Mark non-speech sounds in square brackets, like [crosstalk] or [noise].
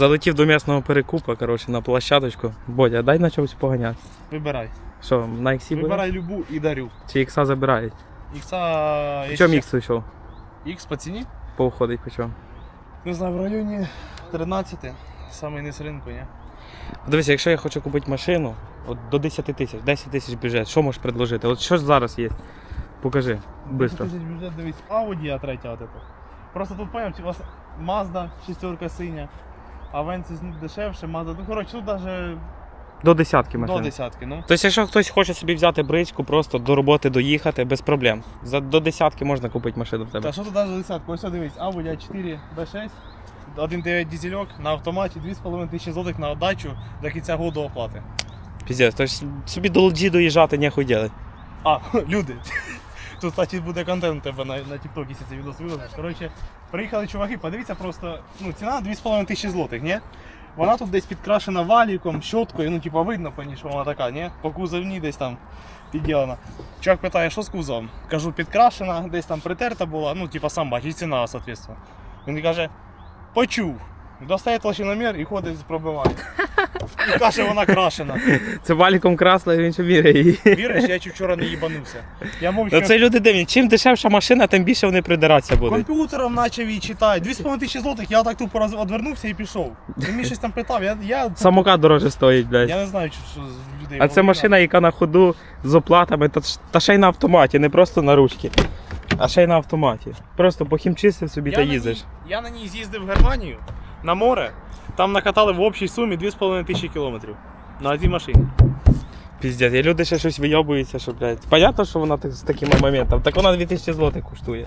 Залетів до м'ясного перекупа, коротше, на площадочку. Бодя, дай на чомусь поганяти. Вибирай. Що, на іксі буде? Вибирай любу і дарю. Чи ікса забирають? Ікса. По чому ікс вийшов? Ікс по ціні? Повходить по чому? Не знаю, в районі 13. Самий низ ринку, ні? Дивися, якщо я хочу купити машину, от до 10 тисяч, 10 тисяч бюджет, що можеш предложити? От що ж зараз є? Покажи, швидко. Тисяч бюджет, дивись, Audi, а третя от это. Просто тут поняв, у вас Mazda, шестерка синя, а Венцис ну, дешевше, Mazda. Ну, коротше, тут навіть До десятки машин. до десятки, ну. Тобто, якщо хтось хоче собі взяти бричку, просто до роботи доїхати без проблем. За до десятки можна купити машину в тебе. Та що тут навіть десятку? Ось дивись, Audi A4 B6, 1.9 дизельок на автоматі, 2,5 тисячі злотих на отдачу до кінця року оплати. Піздець, тобто собі до LG доїжджати нехуй делать. А, [laughs] люди. Тут, кстати, буде контент у тебе на, на TikTok, якщо цей відос виложиш. Коротше, приїхали чуваки, подивіться просто, ну, ціна 2,5 тисячі злотих, ні? Вона тут десь підкрашена валіком, щоткою, ну, типа, видно по що вона така, ні? По кузовні десь там підділена. Чувак питає, що з кузовом? Кажу, підкрашена, десь там притерта була, ну, типа, сам бачиш, ціна, соответственно. Він каже, почув. Достає толщиномір і ходить пробиває. І каже, вона крашена. Це валіком красла, і він ще міряє її. Віриш, я чуть вчора не їбанувся. Я мовчки Ну це люди дивні. Чим дешевша машина, тим більше вони придиратися будуть. комп'ютером почав її читати. 2,5 тисячі злотих, я так тупо роз- одвернувся і пішов. Він мені щось там питав, я, я, Самокат дороже стоїть, блядь. я не знаю, що, що з людей. А це машина, яка на ходу з оплатами, та, ж- та ще й на автоматі, не просто на ручки, а ще й на автоматі. Просто похімчистив собі я та на їздиш. Ній, я на ній з'їздив в Германію на море. Там накатали в общій сумі 2,5 тисячі кілометрів. На одній машині. Піздець, і люди ще щось вийобуються, що, блядь. Понятно, що вона так, з такими моментами. Так вона 2000 злотих коштує.